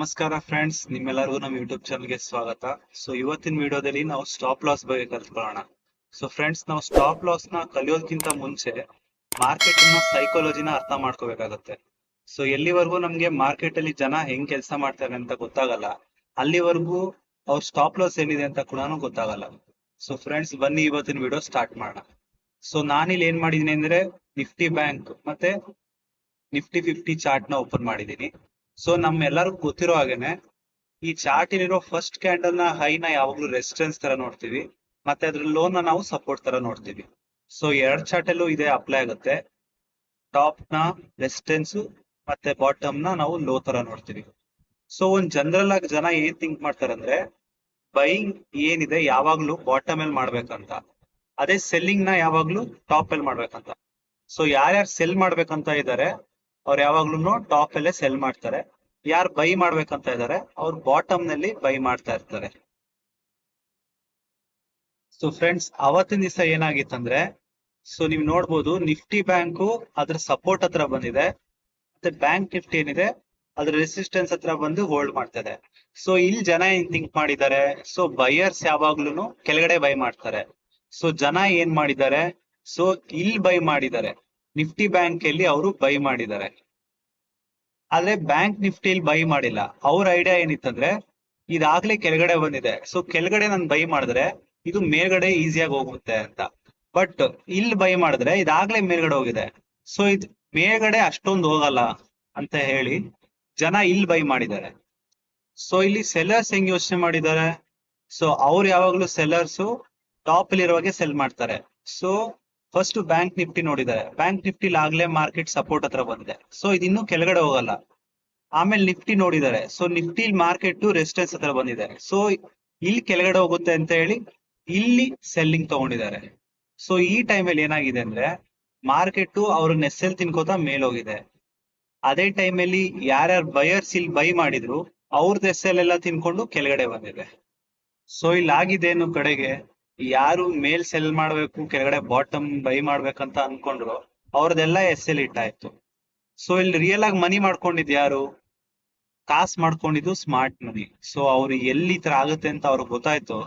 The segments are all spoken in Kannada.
ನಮಸ್ಕಾರ ಫ್ರೆಂಡ್ಸ್ ನಿಮ್ಮೆಲ್ಲರಿಗೂ ನಮ್ಮ ಯೂಟ್ಯೂಬ್ ಚಾನಲ್ಗೆ ಸ್ವಾಗತ. ಸೊ ಇವತ್ತಿನ ವಿಡಿಯೋದಲ್ಲಿ ನಾವು ಸ್ಟಾಪ್ ಲಾಸ್ ಬಗ್ಗೆ ಕಲ್ತ್ಕೊಳ್ಳೋಣ. ಸೊ ಫ್ರೆಂಡ್ಸ್ ನಾವು ಸ್ಟಾಪ್ ಲಾಸ್ನ ಕಲಿಯೋದಕ್ಕಿಂತ ಮುಂಚೆ ಮಾರ್ಕೆಟ್ನ ಸೈಕಾಲಜಿನ ಅರ್ಥ ಮಾಡ್ಕೋಬೇಕಾಗತ್ತೆ. ಸೊ ಎಲ್ಲಿವರೆಗೂ ನಮ್ಗೆ ಮಾರ್ಕೆಟ್ ಅಲ್ಲಿ ಜನ ಹೆಂಗ್ ಕೆಲಸ ಮಾಡ್ತಾರೆ ಅಂತ ಗೊತ್ತಾಗಲ್ಲ. ಅಲ್ಲಿವರೆಗೂ ಅವ್ರ ಸ್ಟಾಪ್ ಲಾಸ್ ಏನಿದೆ ಅಂತ ಕೂಡ ಗೊತ್ತಾಗಲ್ಲ. ಸೊ ಫ್ರೆಂಡ್ಸ್ ಬನ್ನಿ ಇವತ್ತಿನ ವಿಡಿಯೋ ಸ್ಟಾರ್ಟ್ ಮಾಡೋಣ. ಸೊ ನಾನಿಲ್ಲಿ ಏನ್ ಮಾಡಿದೀನಿ ಅಂದ್ರೆ ನಿಫ್ಟಿ ಬ್ಯಾಂಕ್ ಮತ್ತೆ ನಿಫ್ಟಿ ಫಿಫ್ಟಿ ಚಾರ್ಟ್ನ ಓಪನ್ ಮಾಡಿದೀನಿ ಸೊ ನಮ್ಮೆಲ್ಲರಿಗೂ ಗೊತ್ತಿರೋ ಹಾಗೇನೆ, ಈ ಚಾರ್ಟ್ ಇರೋ ಫಸ್ಟ್ ಕ್ಯಾಂಡಲ್ನ ಹೈ ನ ಯಾವಾಗ್ಲೂ ರೆಸಿಸ್ಟೆನ್ಸ್ ತರ ನೋಡ್ತೀವಿ. ಮತ್ತೆ ಅದ್ರ ಲೋನ್ನ ನಾವು ಸಪೋರ್ಟ್ ತರ ನೋಡ್ತೀವಿ. ಸೊ ಎರಡ್ ಚಾರ್ಟ್ ಅಲ್ಲೂ ಇದೇ ಅಪ್ಲೈ ಆಗುತ್ತೆ. ಟಾಪ್ನ ರೆಸಿಸ್ಟೆನ್ಸ್ ಮತ್ತೆ ಬಾಟಮ್ನ ನಾವು ಲೋ ತರ ನೋಡ್ತೀವಿ. ಸೊ ಒಂದ್ ಜನರಲ್ ಆಗಿ ಜನ ಏನ್ ಥಿಂಕ್ ಮಾಡ್ತಾರೆ ಅಂದ್ರೆ ಬೈಯಿಂಗ್ ಏನಿದೆ ಯಾವಾಗ್ಲೂ ಬಾಟಮ್ ಅಲ್ಲಿ ಮಾಡ್ಬೇಕಂತ. ಅದೇ ಸೆಲ್ಲಿಂಗ್ನ ಯಾವಾಗ್ಲೂ ಟಾಪ್ ಅಲ್ಲಿ ಮಾಡ್ಬೇಕಂತ. ಸೊ ಯಾರ್ಯಾರು ಸೆಲ್ ಮಾಡ್ಬೇಕಂತ ಇದ್ದಾರೆ ಅವ್ರು ಯಾವಾಗ್ಲೂ ಟಾಪ್ ಅಲ್ಲೇ ಸೆಲ್ ಮಾಡ್ತಾರೆ. ಯಾರು ಬೈ ಮಾಡ್ಬೇಕಂತ ಇದಾರೆ, ಅವ್ರು ಬಾಟಮ್ನಲ್ಲಿ ಬೈ ಮಾಡ್ತಾ ಇರ್ತಾರೆ. ಸೊ ಫ್ರೆಂಡ್ಸ್ ಅವತ್ತಿನ ದಿವಸ ಏನಾಗಿತ್ತಂದ್ರೆ ಸೊ ನೀವು ನೋಡ್ಬೋದು ನಿಫ್ಟಿ ಬ್ಯಾಂಕು ಅದ್ರ ಸಪೋರ್ಟ್ ಹತ್ರ ಬಂದಿದೆ. ಮತ್ತೆ ಬ್ಯಾಂಕ್ ನಿಫ್ಟಿ ಏನಿದೆ, ಅದ್ರ ರೆಸಿಸ್ಟೆನ್ಸ್ ಹತ್ರ ಬಂದು ಹೋಲ್ಡ್ ಮಾಡ್ತದೆ ಸೊ ಇಲ್ಲಿ ಜನ ಏನ್ ಥಿಂಕ್ ಮಾಡಿದ್ದಾರೆ ಸೊ ಬೈಯರ್ಸ್ ಯಾವಾಗ್ಲೂ ಕೆಳಗಡೆ ಬೈ ಮಾಡ್ತಾರೆ. ಸೊ ಜನ ಏನ್ ಮಾಡಿದ್ದಾರೆ ಸೊ ಇಲ್ಲಿ ಬೈ ಮಾಡಿದ್ದಾರೆ. ನಿಫ್ಟಿ ಬ್ಯಾಂಕ್ ಅಲ್ಲಿ ಅವರು ಬೈ ಮಾಡಿದ್ದಾರೆ. ಆದ್ರೆ ಬ್ಯಾಂಕ್ ನಿಫ್ಟಿ ನಿಫ್ಟಿಲಿ ಬೈ ಮಾಡಿಲ್ಲ. ಅವ್ರ ಐಡಿಯಾ ಏನಿತ್ತಂದ್ರೆ, ಇದಾಗ್ಲೇ ಕೆಳಗಡೆ ಬಂದಿದೆ. ಸೊ ಕೆಳಗಡೆ ನಾನು ಬೈ ಮಾಡಿದ್ರೆ, ಇದು ಮೇಲ್ಗಡೆ ಈಸಿಯಾಗಿ ಹೋಗುತ್ತೆ ಅಂತ. ಬಟ್ ಇಲ್ಲಿ ಬೈ ಮಾಡಿದ್ರೆ, ಇದಾಗ್ಲೇ ಮೇಲ್ಗಡೆ ಹೋಗಿದೆ. ಸೊ ಇದು ಮೇಲ್ಗಡೆ ಅಷ್ಟೊಂದು ಹೋಗಲ್ಲ ಅಂತ ಹೇಳಿ ಜನ ಇಲ್ಲಿ ಬೈ ಮಾಡಿದ್ದಾರೆ. ಸೊ ಇಲ್ಲಿ ಸೆಲ್ಲರ್ಸ್ ಹೆಂಗ್ ಯೋಚನೆ ಮಾಡಿದ್ದಾರೆ? ಸೊ ಅವ್ರು ಯಾವಾಗ್ಲೂ ಸೆಲ್ಲರ್ಸ್ ಟಾಪ್ ಅಲ್ಲಿ ಇರುವಾಗೆ ಸೆಲ್ ಮಾಡ್ತಾರೆ. ಸೊ ಫಸ್ಟ್ ಬ್ಯಾಂಕ್ ನಿಫ್ಟಿ ನೋಡಿದ್ದಾರೆ ಬ್ಯಾಂಕ್ ನಿಫ್ಟಿ ಆಗ್ಲೇ ಮಾರ್ಕೆಟ್ ಸಪೋರ್ಟ್ ಹತ್ರ ಬಂದಿದೆ. ಸೊ ಇದಿನ್ನೂ ಕೆಳಗಡೆ ಹೋಗಲ್ಲ. ಆಮೇಲೆ ನಿಫ್ಟಿ ನೋಡಿದ್ದಾರೆ. ಸೊ ನಿಫ್ಟಿ ಮಾರ್ಕೆಟ್ ರೆಸಿಸ್ಟೆನ್ಸ್ ಹತ್ರ ಬಂದಿದೆ. ಸೊ ಇಲ್ಲಿ ಕೆಳಗಡೆ ಹೋಗುತ್ತೆ ಅಂತ ಹೇಳಿ ಇಲ್ಲಿ ಸೆಲ್ಲಿಂಗ್ ತಗೊಂಡಿದ್ದಾರೆ. ಸೊ ಈ ಟೈಮಲ್ಲಿ ಏನಾಗಿದೆ ಅಂದ್ರೆ ಮಾರ್ಕೆಟ್ ಅವ್ರ ನೆಸ್ಸೆಲ್ ತಿನ್ಕೋತಾ ಮೇಲೋಗಿದೆ. ಅದೇ ಟೈಮಲ್ಲಿ ಯಾರ್ಯಾರು ಬಯರ್ಸ್ ಇಲ್ಲಿ ಬೈ ಮಾಡಿದ್ರು ಅವ್ರದ್ದು ಎಸ್ಸೆಲ್ ಎಲ್ಲ ತಿನ್ಕೊಂಡು ಕೆಳಗಡೆ ಬಂದಿದೆ. ಸೊ ಇಲ್ಲಿ ಆಗಿದ್ದೇನು ಕಡೆಗೆ ಯಾರು ಮೇಲ್ ಸೆಲ್ ಮಾಡ್ಬೇಕು, ಕೆಳಗಡೆ ಬಾಟಮ್ ಬೈ ಮಾಡ್ಬೇಕಂತ ಅನ್ಕೊಂಡ್ರು, ಅವ್ರದೆಲ್ಲ ಎಸ್ ಎಲ್ ಇಟ್ಟಾಯ್ತು. ಸೊ ಇಲ್ಲಿ ರಿಯಲ್ ಆಗಿ ಮನಿ ಮಾಡ್ಕೊಂಡಿದ್ ಯಾರು? ಕಾಸ್ ಮಾಡ್ಕೊಂಡಿದ್ದು ಸ್ಮಾರ್ಟ್ ಮನಿ ಸೊ ಅವ್ರು ಎಲ್ಲಿ ತರ ಆಗುತ್ತೆ ಅಂತ ಅವ್ರಿಗೆ ಗೊತ್ತಾಯ್ತು.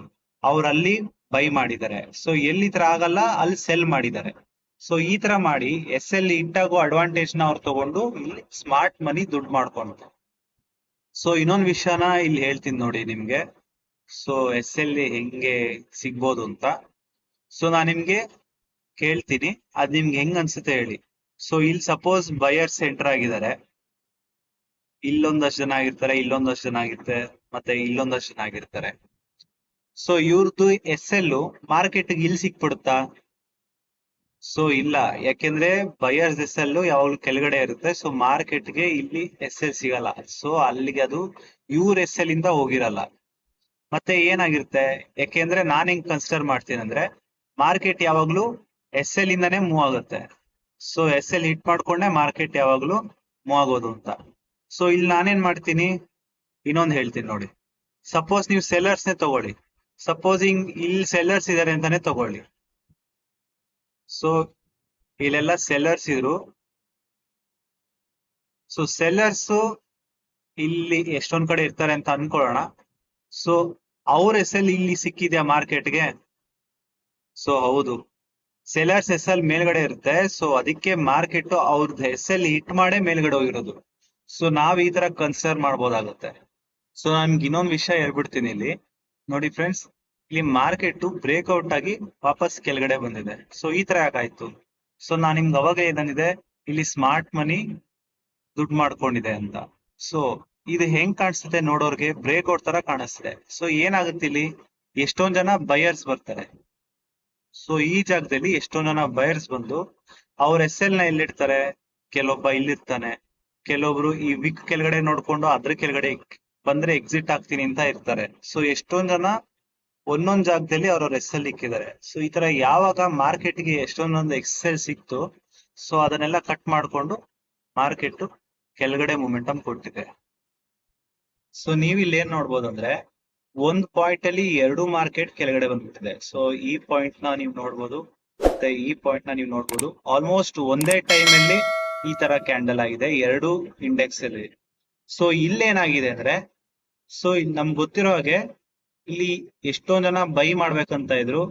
ಅವ್ರಲ್ಲಿ ಬೈ ಮಾಡಿದ್ದಾರೆ. ಸೊ ಎಲ್ಲಿ ತರ ಆಗಲ್ಲ, ಅಲ್ಲಿ ಸೆಲ್ ಮಾಡಿದ್ದಾರೆ. ಸೊ ಈ ತರ ಮಾಡಿ ಎಸ್ ಎಲ್ ಆಗೋ ಅಡ್ವಾಂಟೇಜ್ನ ಅವ್ರು ತಗೊಂಡು ಇಲ್ಲಿ ಸ್ಮಾರ್ಟ್ ಮನಿ ದುಡ್ಡು ಮಾಡ್ಕೊಂಡ್ರು. ಸೊ ಇನ್ನೊಂದ್ ವಿಷಯನ ಇಲ್ಲಿ ಹೇಳ್ತೀನಿ ನೋಡಿ ನಿಮ್ಗೆ. ಸೊ ಎಸ್ ಎಲ್ ಹೆಂಗೆ ಸಿಗ್ಬೋದು ಅಂತ? ಸೊ ನಾನ್ ನಿಮ್ಗೆ ಕೇಳ್ತೀನಿ. ಅದ್ ನಿಮ್ಗೆ ಹೆಂಗ್ ಅನ್ಸುತ್ತೆ ಹೇಳಿ. ಸೊ ಇಲ್ಲಿ ಸಪೋಸ್ ಬಯರ್ಸ್ ಎಂಟರ್ ಆಗಿದ್ದಾರೆ. ಇಲ್ಲೊಂದಷ್ಟು ಜನ ಆಗಿರ್ತಾರೆ, ಇಲ್ಲೊಂದಷ್ಟು ಜನ ಆಗಿರ್ತಾರೆ ಮತ್ತೆ ಇಲ್ಲೊಂದಷ್ಟು ಜನ ಆಗಿರ್ತಾರೆ. ಸೊ ಇವ್ರದ್ದು ಎಸ್ ಎಲ್ ಮಾರ್ಕೆಟ್ ಇಲ್ಲಿ ಸಿಕ್ಬಿಡುತ್ತಾ? ಸೊ ಇಲ್ಲ. ಯಾಕೆಂದ್ರೆ ಬಯರ್ಸ್ ಎಸ್ ಎಲ್ ಯಾವಾಗ್ಲೂ ಕೆಳಗಡೆ ಇರುತ್ತೆ. ಸೊ ಮಾರ್ಕೆಟ್ಗೆ ಇಲ್ಲಿ ಎಸ್ ಎಲ್ ಸಿಗಲ್ಲ. ಸೊ ಅಲ್ಲಿಗೆ ಅದು ಇವ್ರ ಎಸ್ ಎಲ್ ಇಂದ ಹೋಗಿರಲ್ಲ. ಮತ್ತೆ ಏನಾಗಿರುತ್ತೆ? ಯಾಕೆಂದ್ರೆ ನಾನ್ ಹೆಂಗ್ ಕನ್ಸಿಡರ್ ಮಾಡ್ತೀನಿ ಅಂದ್ರೆ ಮಾರ್ಕೆಟ್ ಯಾವಾಗ್ಲೂ ಎಸ್ ಎಲ್ ಇಂದಾನೇ ಮೂವ್ ಆಗುತ್ತೆ. ಸೊ ಎಸ್ ಎಲ್ ಹಿಟ್ ಮಾಡ್ಕೊಂಡೆ ಮಾರ್ಕೆಟ್ ಯಾವಾಗ್ಲೂ ಮೂವ್ ಆಗೋದು ಅಂತ. ಸೊ ಇಲ್ಲಿ ನಾನೇನ್ ಮಾಡ್ತೀನಿ? ಇನ್ನೊಂದು ಹೇಳ್ತೀನಿ ನೋಡಿ. ಸಪೋಸ್ ನೀವು ಸೆಲ್ಲರ್ಸ್ ನೇ ತಗೊಳ್ಳಿ. ಸಪೋಸಿಂಗ್ ಇಲ್ಲಿ ಸೆಲ್ಲರ್ಸ್ ಇದಾರೆ ಅಂತಾನೆ ತಗೊಳ್ಳಿ. ಸೊ ಇಲ್ಲೆಲ್ಲ ಸೆಲ್ಲರ್ಸ್ ಇದ್ರು. ಸೊ ಸೆಲ್ಲರ್ಸ್ ಇಲ್ಲಿ ಎಷ್ಟೊಂದ್ ಕಡೆ ಇರ್ತಾರೆ ಅಂತ ಅನ್ಕೊಳ್ಳೋಣ. ಸೊ ಅವ್ರ ಎಸ್ ಎಲ್ ಇಲ್ಲಿ ಸಿಕ್ಕಿದ್ಯಾ ಮಾರ್ಕೆಟ್ಗೆ? ಸೊ, ಹೌದು. ಸೆಲರ್ಸ್ ಎಸ್ ಎಲ್ ಮೇಲ್ಗಡೆ ಇರುತ್ತೆ. ಸೊ, ಅದಕ್ಕೆ ಮಾರ್ಕೆಟ್ ಅವ್ರದ್ದು ಎಸ್ ಎಲ್ ಹಿಟ್ ಮಾಡೇ ಮೇಲ್ಗಡೆ ಹೋಗಿರೋದು. ಸೊ, ನಾವ್ ಈ ತರ ಕನ್ಸಿಡರ್ ಮಾಡ್ಬೋದಾಗುತ್ತೆ. ಸೊ, ನನ್ಗೆ ಇನ್ನೊಂದ್ ವಿಷಯ ಹೇಳ್ಬಿಡ್ತೀನಿ ಇಲ್ಲಿ. ನೋಡಿ ಫ್ರೆಂಡ್ಸ್, ಇಲ್ಲಿ ಮಾರ್ಕೆಟ್ ಬ್ರೇಕ್ಔಟ್ ಆಗಿ ವಾಪಸ್ ಕೆಳಗಡೆ ಬಂದಿದೆ. ಸೊ, ಈ ತರ ಯಾಕಾಯ್ತು ಸೊ, ನಾನ್ ನಿಮ್ಗೆ ಅವಾಗ ಏನಂದಿದೆ ಇಲ್ಲಿ ಸ್ಮಾರ್ಟ್ ಮನಿ ದುಡ್ಡು ಮಾಡ್ಕೊಂಡಿದೆ ಅಂತ. ಸೊ ಇದು ಹೆಂಗ್ ಕಾಣಿಸುತ್ತೆ ನೋಡೋರ್ಗೆ ಬ್ರೇಕ್ಔಟ್ ತರ ಕಾಣಿಸ್ತಿದೆ. ಸೊ ಏನಾಗುತ್ತೆ ಇಲ್ಲಿ? ಎಷ್ಟೊಂದ್ ಜನ ಬಯರ್ಸ್ ಬರ್ತಾರೆ. ಸೊ ಈ ಜಾಗದಲ್ಲಿ ಎಷ್ಟೊಂದ್ ಜನ ಬಯರ್ಸ್ ಬಂದು ಅವ್ರ ಎಸ್ ಎಲ್ನ ಎಲ್ಲಿಡ್ತಾರೆ? ಕೆಲವೊಬ್ಬ ಇಲ್ಲಿರ್ತಾನೆ. ಕೆಲವೊಬ್ರು ಈ ವಿಕ್ ಕೆಳಗಡೆ ನೋಡ್ಕೊಂಡು ಅದ್ರ ಕೆಳಗಡೆ ಬಂದ್ರೆ ಎಕ್ಸಿಟ್ ಆಗ್ತೀನಿ ಅಂತ ಇರ್ತಾರೆ. ಸೊ ಎಷ್ಟೊಂದ್ ಜನ ಒಂದೊಂದ್ ಜಾಗದಲ್ಲಿ ಅವ್ರವ್ರ ಎಸ್ ಎಲ್ ಇಕ್ಕಿದ್ದಾರೆ. ಸೊ ಈ ತರ ಯಾವಾಗ ಮಾರ್ಕೆಟ್ಗೆ ಎಷ್ಟೊಂದೊಂದು ಎಕ್ಸ್ ಎಲ್ ಸಿಕ್ತು ಸೊ ಅದನ್ನೆಲ್ಲ ಕಟ್ ಮಾಡ್ಕೊಂಡು ಮಾರ್ಕೆಟ್ ಕೆಳಗಡೆ ಮೊಮೆಂಟಮ್ ಕೊಟ್ಟಿದೆ. ಸೊ ನೀವ್ ಇಲ್ಲಿ ಏನ್ ನೋಡ್ಬೋದು ಅಂದ್ರೆ ಒಂದ್ ಪಾಯಿಂಟ್ ಅಲ್ಲಿ ಎರಡು ಮಾರ್ಕೆಟ್ ಕೆಳಗಡೆ ಬಂದ್ಬಿಟ್ಟಿದೆ. ಸೊ ಈ ಪಾಯಿಂಟ್ನ ನೀವು ನೋಡ್ಬೋದು, ಮತ್ತೆ ಈ ಪಾಯಿಂಟ್ನ ನೀವು ನೋಡ್ಬೋದು. ಆಲ್ಮೋಸ್ಟ್ ಒಂದೇ ಟೈಮ್ ಅಲ್ಲಿ ಈ ತರ ಕ್ಯಾಂಡಲ್ ಆಗಿದೆ, ಎರಡು ಇಂಡೆಕ್ಸ್ ಅಲ್ಲಿ. ಸೊ ಇಲ್ಲೇನಾಗಿದೆ ಅಂದ್ರೆ ಸೊ ನಮ್ಗೆ ಗೊತ್ತಿರೋ ಹಾಗೆ ಇಲ್ಲಿ ಎಷ್ಟೊಂದ್ ಜನ ಬೈ ಮಾಡ್ಬೇಕಂತ ಇದ್ರು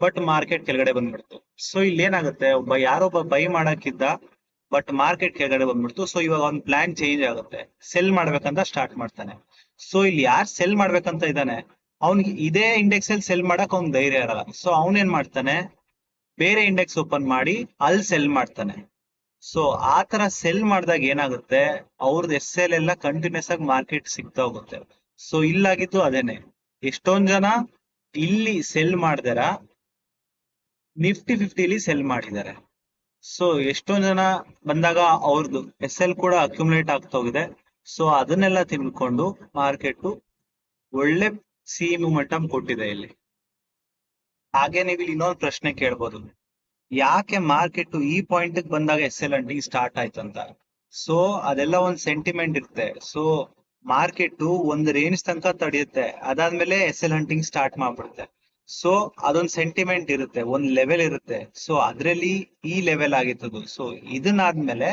ಬಟ್ ಮಾರ್ಕೆಟ್ ಕೆಳಗಡೆ ಬಂದ್ಬಿಡ್ತು. ಸೊ ಇಲ್ಲಿ ಏನಾಗುತ್ತೆ ಒಬ್ಬ ಯಾರೊಬ್ಬ ಬೈ ಮಾಡಕ್ಕಿದ್ದ ಬಟ್ ಮಾರ್ಕೆಟ್ ಕೆಳಗಡೆ ಬಂದ್ಬಿಡ್ತು. ಸೊ ಇವಾಗ ಒಂದ್ ಪ್ಲಾನ್ ಚೇಂಜ್ ಆಗುತ್ತೆ. ಸೆಲ್ ಮಾಡ್ಬೇಕಂತ ಸ್ಟಾರ್ಟ್ ಮಾಡ್ತಾನೆ. ಸೊ ಇಲ್ಲಿ ಯಾರು ಸೆಲ್ ಮಾಡ್ಬೇಕಂತ ಇದ್ದಾನೆ ಅವ್ನಿಗೆ ಇದೇ ಇಂಡೆಕ್ಸ್ ಅಲ್ಲಿ ಸೆಲ್ ಮಾಡಕ್ ಅವ್ನ್ ಧೈರ್ಯ ಇರಲ್ಲ. ಸೊ ಅವನೇನ್ ಮಾಡ್ತಾನೆ, ಬೇರೆ ಇಂಡೆಕ್ಸ್ ಓಪನ್ ಮಾಡಿ ಅಲ್ಲಿ ಸೆಲ್ ಮಾಡ್ತಾನೆ. ಸೊ ಆ ತರ ಸೆಲ್ ಮಾಡಿದಾಗ ಏನಾಗುತ್ತೆ ಅವ್ರದ್ದು ಎಸ್ ಎಲ್ ಎಲ್ಲ ಕಂಟಿನ್ಯೂಸ್ ಆಗಿ ಮಾರ್ಕೆಟ್ ಸಿಗ್ತಾ ಹೋಗುತ್ತೆ. ಸೊ ಇಲ್ಲಾಗಿದ್ದು ಅದೇನೆ. ಎಷ್ಟೊಂದ್ ಜನ ಇಲ್ಲಿ ಸೆಲ್ ಮಾಡ್ದಾರ, ನಿಫ್ಟಿ ಫಿಫ್ಟಿಲಿ ಸೆಲ್ ಮಾಡಿದ್ದಾರೆ. ಸೊ ಎಷ್ಟೊಂದ್ ಜನ ಬಂದಾಗ ಅವ್ರದ್ದು ಎಸ್ ಎಲ್ ಕೂಡ ಅಕ್ಯುಮುಲೇಟ್ ಆಗ್ತಾ ಹೋಗಿದೆ. ಸೊ ಅದನ್ನೆಲ್ಲ ತಿನ್ಕೊಂಡು ಮಾರ್ಕೆಟ್ ಒಳ್ಳೆ ಸಿ ಮೂಮೆಂಟಮ್ ಕೊಟ್ಟಿದೆ ಇಲ್ಲಿ. ಹಾಗೆ ನೀವು ಇಲ್ಲಿ ಇನ್ನೊಂದು ಪ್ರಶ್ನೆ ಕೇಳ್ಬೋದು. ಯಾಕೆ ಮಾರ್ಕೆಟ್ ಈ ಪಾಯಿಂಟ್ ಬಂದಾಗ ಎಸ್ ಎಲ್ ಅಂಟಿಂಗ್ ಸ್ಟಾರ್ಟ್ ಆಯ್ತು ಅಂತ? ಸೊ ಅದೆಲ್ಲ ಒಂದ್ ಸೆಂಟಿಮೆಂಟ್ ಇರುತ್ತೆ. ಸೊ ಮಾರ್ಕೆಟ್ ಒಂದ್ ರೇಂಜ್ ತನಕ ತಡೆಯುತ್ತೆ. ಅದಾದ್ಮೇಲೆ ಎಸ್ ಎಲ್ ಹಂಟಿಂಗ್ ಸ್ಟಾರ್ಟ್ ಮಾಡ್ಬಿಡುತ್ತೆ. ಸೊ ಅದೊಂದ್ ಸೆಂಟಿಮೆಂಟ್ ಇರುತ್ತೆ. ಒಂದ್ ಲೆವೆಲ್ ಇರುತ್ತೆ. ಸೊ ಅದ್ರಲ್ಲಿ ಈ ಲೆವೆಲ್ ಆಗಿತ್ತು ಸೊ ಇದನ್ನಾದ್ಮೇಲೆ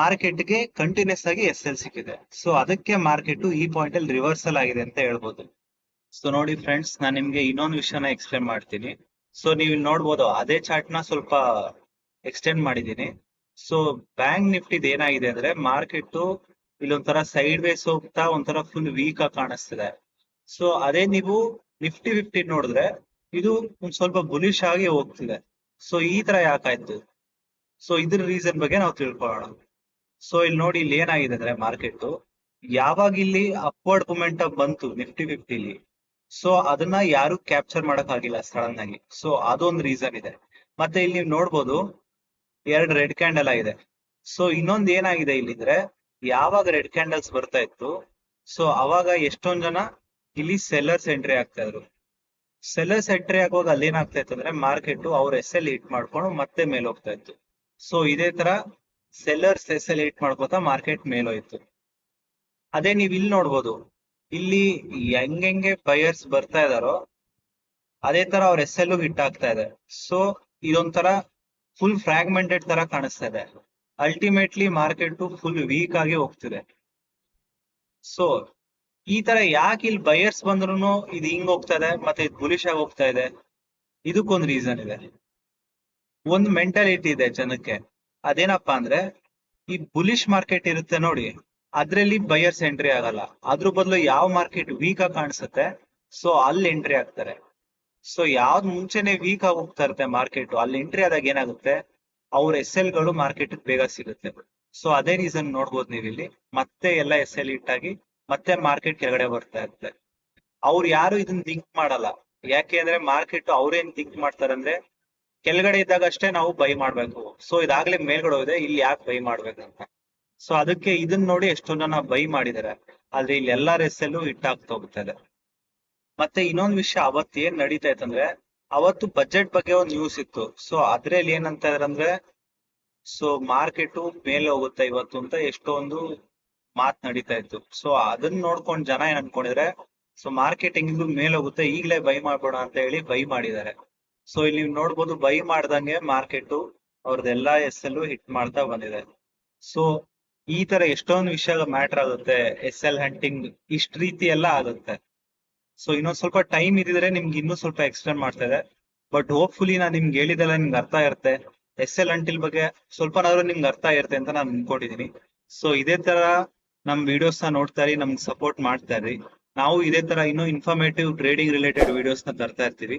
ಮಾರ್ಕೆಟ್ಗೆ ಕಂಟಿನ್ಯೂಸ್ ಆಗಿ ಎಸ್ ಎಲ್ ಸಿಕ್ಕಿದೆ. ಸೊ ಅದಕ್ಕೆ ಮಾರ್ಕೆಟ್ ಈ ಪಾಯಿಂಟ್ ಅಲ್ಲಿ ರಿವರ್ಸಲ್ ಆಗಿದೆ ಅಂತ ಹೇಳ್ಬೋದು. ಸೊ ನೋಡಿ ಫ್ರೆಂಡ್ಸ್ ನಾನು ನಿಮ್ಗೆ ಇನ್ನೊಂದು ವಿಷಯನ ಎಕ್ಸ್ಪ್ಲೇನ್ ಮಾಡ್ತೀನಿ. ಸೊ ನೀವು ಇಲ್ಲಿ ನೋಡ್ಬೋದು, ಅದೇ ಚಾರ್ಟ್ನ ಸ್ವಲ್ಪ ಎಕ್ಸ್ಟೆಂಡ್ ಮಾಡಿದೀನಿ ಸೊ ಬ್ಯಾಂಕ್ ನಿಫ್ಟಿದ್ ಏನಾಗಿದೆ ಅಂದ್ರೆ ಮಾರ್ಕೆಟ್ ಇಲ್ಲೊಂಥರ ಸೈಡ್ ವೇಸ್ ಹೋಗ್ತಾ ಒಂಥರ ಫುಲ್ ವೀಕ್ ಆಗಿ ಕಾಣಿಸ್ತಿದೆ. ಸೊ ಅದೇ ನೀವು ನಿಫ್ಟಿ ಫಿಫ್ಟಿ ನೋಡಿದ್ರೆ, ಇದು ಒಂದ್ ಸ್ವಲ್ಪ ಬುಲಿಶ್ ಆಗಿ ಹೋಗ್ತಿದೆ. ಸೊ ಈ ತರ ಯಾಕಾಯ್ತು ಸೊ ಇದ್ರ ರೀಸನ್ ಬಗ್ಗೆ ನಾವು ತಿಳ್ಕೊಳ್ಳೋಣ. ಸೊ ಇಲ್ಲಿ ನೋಡಿ ಇಲ್ಲಿ ಏನಾಗಿದೆ ಅಂದ್ರೆ ಮಾರ್ಕೆಟ್ ಯಾವಾಗ ಇಲ್ಲಿ ಅಪ್ವರ್ಡ್ ಮೂಮೆಂಟ್ ಬಂತು ನಿಫ್ಟಿ ಫಿಫ್ಟಿಲಿ ಸೊ ಅದನ್ನ ಯಾರು ಕ್ಯಾಪ್ಚರ್ ಮಾಡಕ್ ಆಗಿಲ್ಲ ಸಡನ್ ಆಗಿ ಸೊ ಅದೊಂದು ರೀಸನ್ ಇದೆ. ಮತ್ತೆ ಇಲ್ಲಿ ನೀವು ನೋಡ್ಬೋದು, ಎರಡು ರೆಡ್ ಕ್ಯಾಂಡಲ್ ಆಗಿದೆ. ಸೊ ಇನ್ನೊಂದ್ ಏನಾಗಿದೆ ಇಲ್ಲಿದ್ರೆ ಯಾವಾಗ ರೆಡ್ ಕ್ಯಾಂಡಲ್ಸ್ ಬರ್ತಾ ಇತ್ತು ಸೊ ಅವಾಗ ಎಷ್ಟೊಂದ್ ಜನ ಇಲ್ಲಿ ಸೆಲ್ಲರ್ಸ್ ಎಂಟ್ರಿ ಆಗ್ತಾ ಇದ್ರು. ಸೆಲ್ಲರ್ಸ್ ಎಂಟ್ರಿ ಆಗುವಾಗ ಅಲ್ಲಿ ಏನಾಗ್ತಾ ಇತ್ತು ಅಂದ್ರೆ ಮಾರ್ಕೆಟ್ ಅವ್ರ ಎಸ್ ಎಲ್ ಹಿಟ್ ಮಾಡ್ಕೊಂಡು ಮತ್ತೆ ಮೇಲೆ ಹೋಗ್ತಾ ಇತ್ತು. ಸೊ ಇದೇ ತರ ಸೆಲ್ಲರ್ಸ್ ಹಿಟ್ ಮಾಡ್ಕೋತಾ ಮಾರ್ಕೆಟ್ ಮೇಲೋಯ್ತು ಅದೇ ನೀವ್ ಇಲ್ಲಿ ನೋಡ್ಬೋದು. ಇಲ್ಲಿ ಹೆಂಗೆಂಗೆ ಬಯರ್ಸ್ ಬರ್ತಾ ಇದಾರೋ, ಅದೇ ತರ ಅವ್ರ ಎಸ್ ಎಲ್ ಹಿಟ್ ಆಗ್ತಾ ಇದೆ. ಸೊ ಇದೊಂಥರ ಫುಲ್ ಫ್ರಾಗ್ಮೆಂಟೆಡ್ ತರ ಕಾಣಿಸ್ತಾ ಇದೆ. ಅಲ್ಟಿಮೇಟ್ಲಿ ಮಾರ್ಕೆಟ್ ಫುಲ್ ವೀಕ್ ಆಗಿ ಹೋಗ್ತಿದೆ. ಸೊ ಈ ತರ ಯಾಕೆ ಇಲ್ಲಿ ಬಯರ್ಸ್ ಬಂದ್ರು ಇದು ಹಿಂಗ್ ಹೋಗ್ತಾ ಇದೆ, ಮತ್ತೆ ಇದು ಬುಲಿಶ್ ಆಗಿ ಹೋಗ್ತಾ ಇದೆ. ಇದಕ್ಕೊಂದು ರೀಸನ್ ಇದೆ. ಒಂದು ಮೆಂಟಾಲಿಟಿ ಇದೆ ಜನಕ್ಕೆ. ಅದೇನಪ್ಪಾ ಅಂದ್ರೆ ಈ ಬುಲಿಶ್ ಮಾರ್ಕೆಟ್ ಇರುತ್ತೆ ನೋಡಿ, ಅದ್ರಲ್ಲಿ ಬೈಯರ್ಸ್ ಎಂಟ್ರಿ ಆಗಲ್ಲ. ಅದ್ರ ಬದಲು ಯಾವ ಮಾರ್ಕೆಟ್ ವೀಕ್ ಆಗಿ ಕಾಣಿಸುತ್ತೆ ಸೊ ಅಲ್ಲಿ ಎಂಟ್ರಿ ಆಗ್ತಾರೆ. ಸೊ ಯಾವ್ದ್ ಮುಂಚೆನೆ ವೀಕ್ ಆಗಿ ಹೋಗ್ತಾ ಇರುತ್ತೆ ಮಾರ್ಕೆಟ್ ಅಲ್ಲಿ ಎಂಟ್ರಿ ಆದಾಗ ಏನಾಗುತ್ತೆ, ಅವ್ರ ಎಸ್ ಎಲ್ಗಳು ಮಾರ್ಕೆಟ್ ಬೇಗ ಸಿಗುತ್ತೆ. ಸೊ ಅದೇ ರೀಸನ್ ನೋಡ್ಬೋದು ನೀವಿಲ್ಲಿ. ಮತ್ತೆ ಎಲ್ಲ ಎಸ್ ಎಲ್ ಆಗಿ ಮತ್ತೆ ಮಾರ್ಕೆಟ್ ಕೆಳಗಡೆ ಬರ್ತಾ ಇರುತ್ತೆ. ಅವ್ರು ಯಾರು ಇದನ್ನ ಥಿಂಕ್ ಮಾಡಲ್ಲ. ಯಾಕೆ ಅಂದ್ರೆ ಮಾರ್ಕೆಟ್ ಅವ್ರೇನ್ ಥಿಂಕ್ ಮಾಡ್ತಾರೆ ಅಂದ್ರೆ ಕೆಳಗಡೆ ಇದ್ದಾಗ ಅಷ್ಟೇ ನಾವು ಬೈ ಮಾಡ್ಬೇಕು. ಸೊ ಇದಾಗ್ಲೇ ಮೇಲ್ಗಡೆ ಹೋಗಿದೆ, ಇಲ್ಲಿ ಯಾಕೆ ಬೈ ಮಾಡ್ಬೇಕಂತ. ಸೊ ಅದಕ್ಕೆ ಇದನ್ನ ನೋಡಿ ಎಷ್ಟೊಂದ್ ಜನ ಬೈ ಮಾಡಿದ್ದಾರೆ. ಆದ್ರೆ ಇಲ್ಲಿ ಎಲ್ಲಾ ರೆಸ್ಸಲ್ಲೂ ಹಿಟ್ ಆಗ್ತಾ ಹೋಗ್ತದೆ ಮತ್ತೆ ಇನ್ನೊಂದ್ ವಿಷಯ ಅವತ್ತು ಏನ್ ನಡೀತಾ ಇತ್ತಂದ್ರೆ ಅವತ್ತು ಬಜೆಟ್ ಬಗ್ಗೆ ಒಂದ್ ನ್ಯೂಸ್ ಇತ್ತು. ಸೊ ಅದ್ರಲ್ಲಿ ಏನಂತ ಅಂದ್ರೆ ಸೊ ಮಾರ್ಕೆಟ್ ಮೇಲೆ ಹೋಗುತ್ತೆ ಇವತ್ತು ಅಂತ ಎಷ್ಟೊಂದು ಮಾತ್ ನಡೀತಾ ಇತ್ತು. ಸೊ ಅದನ್ನ ನೋಡ್ಕೊಂಡ್ ಜನ ಏನ್ ಅನ್ಕೊಂಡಿದ್ರೆ ಸೊ ಮಾರ್ಕೆಟ್ ಹೆಂಗಿದ್ರು ಮೇಲೆ ಹೋಗುತ್ತೆ, ಈಗಲೇ ಬೈ ಮಾಡ್ಬೋಣ ಅಂತ ಹೇಳಿ ಬೈ ಮಾಡಿದ್ದಾರೆ. ಸೊ ಇಲ್ಲಿ ನೀವು ನೋಡ್ಬೋದು ಬೈ ಮಾಡ್ದಂಗೆ ಮಾರ್ಕೆಟ್ ಅವ್ರದ್ದೆಲ್ಲಾ ಎಸ್ ಎಲ್ ಹಿಟ್ ಮಾಡ್ತಾ ಬಂದಿದೆ. ಸೊ ಈ ತರ ಎಷ್ಟೊಂದು ವಿಷಯ ಮ್ಯಾಟರ್ ಆಗುತ್ತೆ ಎಸ್ ಎಲ್ ಹಂಟಿಂಗ್ ಇಷ್ಟ ರೀತಿ ಎಲ್ಲ ಆಗುತ್ತೆ. ಸೊ ಇನ್ನೊಂದ್ ಸ್ವಲ್ಪ ಟೈಮ್ ಇದ್ದಿದ್ರೆ ನಿಮ್ಗೆ ಇನ್ನೂ ಸ್ವಲ್ಪ ಎಕ್ಸ್ಪ್ಲೇನ್ ಮಾಡ್ತಾ ಇದೆ. ಬಟ್ ಹೋಪ್ಫುಲಿ ನಾನು ನಿಮ್ಗೆ ಹೇಳಿದೆಲ್ಲ ನಿಮ್ಗೆ ಅರ್ಥ ಇರುತ್ತೆ. ಎಸ್ ಎಲ್ ಹಂಟಿಲ್ ಬಗ್ಗೆ ಸ್ವಲ್ಪನಾದ್ರೂ ನಿಮ್ಗೆ ಅರ್ಥ ಇರುತ್ತೆ ಅಂತ ನಾನು ಅನ್ಕೊಂಡಿದೀನಿ. ಸೊ ಇದೇ ತರ ನಮ್ ವಿಡಿಯೋಸ್ನ ನೋಡ್ತಾ ಇರಿ, ನಮ್ಗೆ ಸಪೋರ್ಟ್ ಮಾಡ್ತಾ ಇರಿ. ನಾವು ಇದೇ ತರ ಇನ್ನೂ ಇನ್ಫಾರ್ಮೇಟಿವ್ ಟ್ರೇಡಿಂಗ್ ರಿಲೇಟೆಡ್ ವಿಡಿಯೋಸ್ನ ತರ್ತಾ ಇರ್ತೀವಿ.